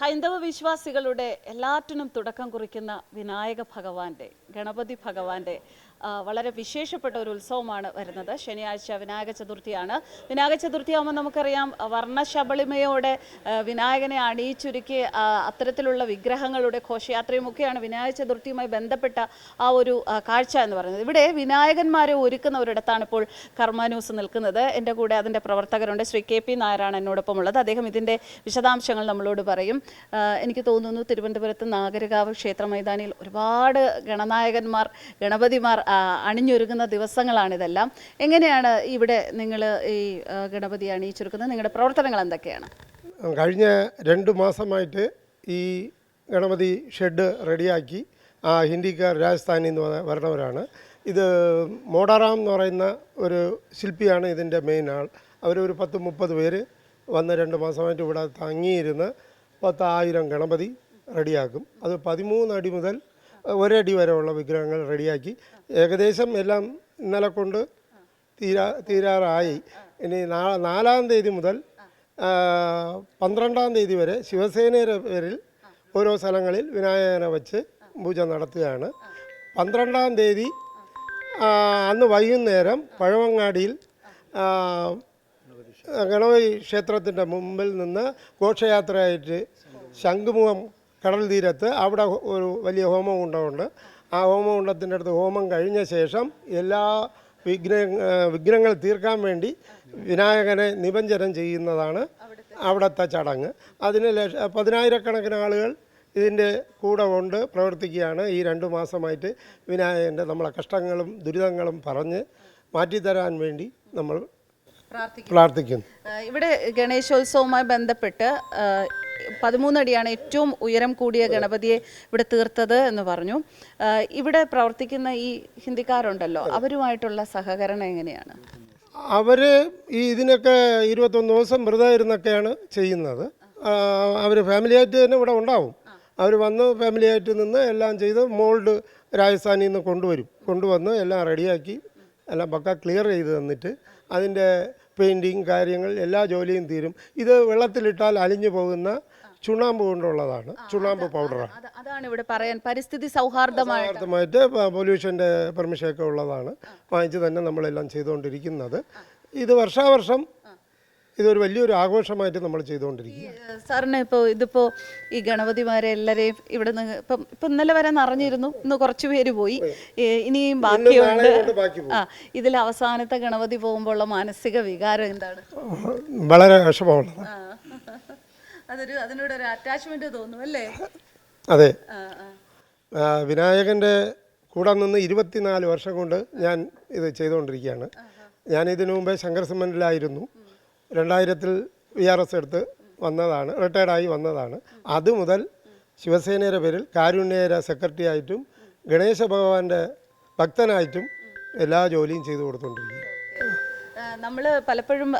ഹൈന്ദവ വിശ്വാസികളുടെ എല്ലാറ്റിനും തുടക്കം കുറിക്കുന്ന വിനായക ഭഗവാന്റെ ഗണപതി ഭഗവാന്റെ വളരെ വിശേഷപ്പെട്ട ഒരു ഉത്സവമാണ് വരുന്നത്. ശനിയാഴ്ച വിനായക ചതുർത്ഥിയാണ്. വിനായക ചതുർത്ഥി ആകുമ്പോൾ നമുക്കറിയാം വർണശബളിമയോടെ വിനായകനെ അണിയിച്ചൊരുക്കി അത്തരത്തിലുള്ള വിഗ്രഹങ്ങളുടെ ഘോഷയാത്രയുമൊക്കെയാണ് വിനായക ചതുർത്ഥിയുമായി ബന്ധപ്പെട്ട ആ ഒരു കാഴ്ച എന്ന് പറയുന്നത്. ഇവിടെ വിനായകന്മാരെ ഒരുക്കുന്ന ഒരിടത്താണ് ഇപ്പോൾ കർമാന്യൂസ് നിൽക്കുന്നത്. എന്റെ കൂടെ അതിന്റെ പ്രവർത്തകരുണ്ട്. ശ്രീ കെ പി നായരാണ് എന്നോടൊപ്പം ഉള്ളത് അദ്ദേഹം ഇതിന്റെ വിശദാംശങ്ങൾ നമ്മളോട് പറയും. എനിക്ക് തോന്നുന്നു തിരുവനന്തപുരത്ത് നാഗരികാവ് ക്ഷേത്ര മൈതാനിയിൽ ഒരുപാട് ഗണനായകന്മാർ ഗണപതിമാർ അണിഞ്ഞൊരുങ്ങുന്ന ദിവസങ്ങളാണിതെല്ലാം എങ്ങനെയാണ് ഇവിടെ നിങ്ങൾ ഈ ഗണപതി അണിയിച്ചൊരുക്കുന്നത്? നിങ്ങളുടെ പ്രവർത്തനങ്ങൾ എന്തൊക്കെയാണ്? കഴിഞ്ഞ രണ്ട് മാസമായിട്ട് ഈ ഗണപതി ഷെഡ് റെഡിയാക്കി ആ ഹിന്ദിക്കാർ രാജസ്ഥാനിൽ നിന്ന് വരണവരാണ്. ഇത് മോഡാറാം എന്ന് പറയുന്ന ഒരു ശില്പിയാണ് ഇതിന്റെ മെയിൻ ആൾ. അവരൊരു പത്ത് മുപ്പത് പേര് വന്ന് രണ്ട് മാസമായിട്ട് ഇവിടെ തങ്ങിയിരുന്ന് പത്തായിരം ഗണപതി റെഡിയാക്കും. അത് പതിമൂന്ന് അടി മുതൽ ഒരടി വരെയുള്ള വിഗ്രഹങ്ങൾ റെഡിയാക്കി. ഏകദേശം എല്ലാം ഇന്നലെ കൊണ്ട് തീരാ തീരാറായി. ഇനി നാലാം തീയതി മുതൽ പന്ത്രണ്ടാം തീയതി വരെ ശിവസേനയുടെ പേരിൽ ഓരോ സ്ഥലങ്ങളിൽ വിനായകനെ വച്ച് പൂജ നടത്തുകയാണ്. പന്ത്രണ്ടാം തീയതി അന്ന് വൈകുന്നേരം പഴവങ്ങാടിയിൽ ഗണപതി ക്ഷേത്രത്തിന്റെ മുമ്പിൽ നിന്ന് ഘോഷയാത്രയായിട്ട് ശംഖുമുഖം കടൽ തീരത്ത് അവിടെ ഒരു വലിയ ഹോമകുണ്ടമുണ്ട്. ആ ഹോമകുണ്ടത്തിന്റെ അടുത്ത് ഹോമം കഴിഞ്ഞ ശേഷം എല്ലാ വിഘ്ന വിഘ്നങ്ങൾ തീർക്കാൻ വേണ്ടി വിനായകനെ നിബഞ്ജനം ചെയ്യുന്നതാണ് അവിടുത്തെ ചടങ്ങ്. അതിന് ലക്ഷ പതിനായിരക്കണക്കിന് ആളുകൾ ഇതിന്റെ കൂടെ കൊണ്ട് പ്രവർത്തിക്കുകയാണ്. ഈ രണ്ട് മാസമായിട്ട് വിനായകന്റെ നമ്മളെ കഷ്ടങ്ങളും ദുരിതങ്ങളും പറഞ്ഞ് മാറ്റിത്തരാൻ വേണ്ടി നമ്മൾ പ്രാർത്ഥിക്കുന്നു. ഇവിടെ ഗണേശോത്സവവുമായി ബന്ധപ്പെട്ട് പതിമൂന്നടിയാണ് ഏറ്റവും ഉയരം കൂടിയ ഗണപതിയെ ഇവിടെ തീർത്തത് എന്ന് പറഞ്ഞു. ഇവിടെ പ്രവർത്തിക്കുന്ന ഈ ഹിന്ദിക്കാരുണ്ടല്ലോ അവരുമായിട്ടുള്ള സഹകരണം എങ്ങനെയാണ്? അവർ ഈ ഇതിനൊക്കെ ഇരുപത്തൊന്ന് ദിവസം വ്രതം ഇരുന്നൊക്കെയാണ് ചെയ്യുന്നത് അവർ ഫാമിലിയായിട്ട് തന്നെ ഇവിടെ ഉണ്ടാവും. അവർ വന്ന് ഫാമിലിയായിട്ട് നിന്ന് എല്ലാം ചെയ്ത് മോൾഡ് രാജസ്ഥാനിൽ നിന്ന് കൊണ്ടുവരും. കൊണ്ടുവന്ന് എല്ലാം റെഡിയാക്കി എല്ലാം പക്ക ക്ലിയർ ചെയ്ത് തന്നിട്ട് അതിന്റെ പെയിന്റിങ് കാര്യങ്ങൾ എല്ലാ ജോലിയും തീരും. ഇത് വെള്ളത്തിലിട്ടാൽ അലിഞ്ഞു പോകുന്ന ചുണ്ണാമ്പ് കൊണ്ടുള്ളതാണ്. ചുണ്ണാമ്പ് പൗഡറാണ്. അതാണ് ഇവിടെ പറയാൻ പരിസ്ഥിതി സൗഹാർദ്ദമായിട്ട്. പൊല്യൂഷന്റെ പെർമിഷൻ ഒക്കെ ഉള്ളതാണ് വാങ്ങിച്ച് തന്നെ നമ്മളെല്ലാം ചെയ്തുകൊണ്ടിരിക്കുന്നത്. ഇത് വർഷാവർഷം ഇതൊരു വലിയൊരു ആഘോഷമായിട്ട് നമ്മൾ ചെയ്തുകൊണ്ടിരിക്കുക സാറിന് ഇപ്പോൾ ഇതിപ്പോൾ ഈ ഗണപതിമാരെ എല്ലാവരെയും ഇവിടെ നിന്ന് ഇപ്പം ഇപ്പം ഇന്നലെ വരെ നിറഞ്ഞിരുന്നു. ഇന്ന് കുറച്ച് പേര് പോയി. ഇനിയും ബാക്കിയുണ്ട്. ആ ഇതിൽ അവസാനത്തെ ഗണപതി പോകുമ്പോൾ ഉള്ള മാനസിക വികാരം എന്താണ്? വളരെ വിഷമമുള്ളത്. അതൊരു അതിനോട് ഒരു അറ്റാച്ച്മെന്റ് തോന്നും അല്ലേ? അതെ. വിനായകന്റെ കൂടെ നിന്ന് ഇരുപത്തിനാല് വർഷം കൊണ്ട് ഞാൻ ഇത് ചെയ്തുകൊണ്ടിരിക്കുകയാണ്. ഞാൻ ഇതിനു മുമ്പേ ശങ്കർ സിമന്റിലായിരുന്നു രണ്ടായിരത്തിൽ വി ആർ എസ് എടുത്ത് വന്നതാണ് റിട്ടയർഡായി വന്നതാണ്. അതുമുതൽ ശിവസേനയുടെ പേരിൽ കാരുണ്യര സെക്രട്ടറി ആയിട്ടും ഗണേശ ഭഗവാന്റെ ഭക്തനായിട്ടും എല്ലാ ജോലിയും ചെയ്തു കൊടുത്തുകൊണ്ടിരിക്കുകയാണ് നമ്മൾ പലപ്പോഴും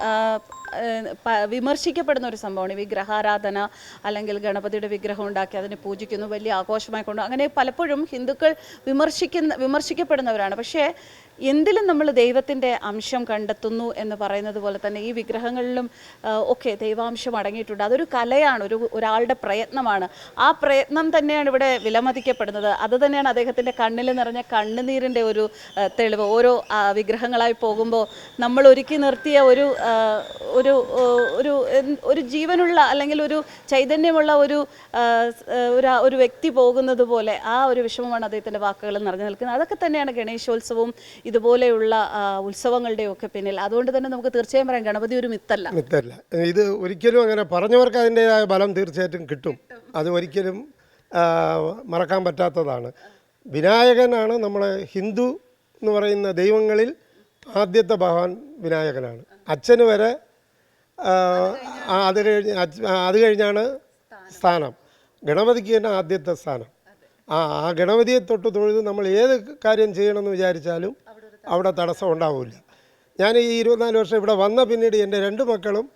വിമർശിക്കപ്പെടുന്ന ഒരു സംഭവമാണ്. വിഗ്രഹാരാധന അല്ലെങ്കിൽ ഗണപതിയുടെ വിഗ്രഹം ഉണ്ടാക്കി അതിനെ പൂജിക്കുന്നു വലിയ ആഘോഷമായി കൊണ്ടു അങ്ങനെ പലപ്പോഴും ഹിന്ദുക്കൾ വിമർശിക്കുന്ന വിമർശിക്കപ്പെടുന്നവരാണ്. പക്ഷേ എന്തിലും നമ്മൾ ദൈവത്തിന്റെ അംശം കണ്ടെത്തുന്നു എന്ന് പറയുന്നത് പോലെ തന്നെ ഈ വിഗ്രഹങ്ങളിലും ഒക്കെ ദൈവാംശം അടങ്ങിയിട്ടുണ്ട്. അതൊരു കലയാണ് ഒരു ഒരാളുടെ പ്രയത്നമാണ്. ആ പ്രയത്നം തന്നെയാണ് ഇവിടെ വിലമതിക്കപ്പെടുന്നത്. അത് തന്നെയാണ് അദ്ദേഹത്തിന്റെ കണ്ണിൽ നിറഞ്ഞ കണ്ണുനീരിന്റെ ഒരു തെളിവ്. ഓരോ വിഗ്രഹങ്ങളായി പോകുമ്പോൾ നമ്മൾ ഒരുക്കി നിർത്തിയ ഒരു ഒരു ഒരു ഒരു ജീവനുള്ള അല്ലെങ്കിൽ ഒരു ചൈതന്യമുള്ള ഒരു ഒരു വ്യക്തി പോകുന്നത് പോലെ ആ ഒരു വിഷമമാണ് അദ്ദേഹത്തിന്റെ വാക്കുകളിൽ നിറഞ്ഞു നിൽക്കുന്നത്. അതൊക്കെ തന്നെയാണ് ഗണേശോത്സവവും ഇതുപോലെയുള്ള ഉത്സവങ്ങളുടെയും ഒക്കെ പിന്നിൽ. അതുകൊണ്ട് തന്നെ നമുക്ക് തീർച്ചയായും പറയാം ഗണപതി ഒരു മിത്തല്ല. മിത്തല്ല. ഇത് ഒരിക്കലും അങ്ങനെ പറഞ്ഞവർക്ക് അതിന്റെതായ ബലം തീർച്ചയായിട്ടും കിട്ടും. അത് ഒരിക്കലും മറക്കാൻ പറ്റാത്തതാണ്. വിനായകനാണ് നമ്മളെ ഹിന്ദു എന്ന് പറയുന്ന ദൈവങ്ങളിൽ ആദ്യത്തെ ഭഗവാൻ വിനായകനാണ്. അച്ഛന് വരെ അത് കഴിഞ്ഞ് അത് കഴിഞ്ഞാണ് സ്ഥാനം. ഗണപതിക്ക് തന്നെ ആദ്യത്തെ സ്ഥാനം. ആ ആ ഗണപതിയെ തൊട്ട് തൊഴുത് നമ്മൾ ഏത് കാര്യം ചെയ്യണമെന്ന് വിചാരിച്ചാലും അവിടെ തടസ്സം ഉണ്ടാവില്ല. ഞാൻ ഈ ഇരുപത്തിനാല് വർഷം ഇവിടെ വന്ന പിന്നീട് എന്റെ രണ്ട് മക്കളും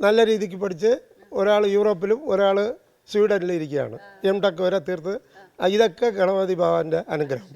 നല്ല രീതിക്ക് പഠിച്ച് ഒരാൾ യൂറോപ്പിലും ഒരാൾ സ്വീഡനിലും ഇരിക്കുകയാണ്. എം ടെക് വരെ തീർത്ത്. ഇതൊക്കെ ഗണപതി ഭഗവാന്റെ അനുഗ്രഹം.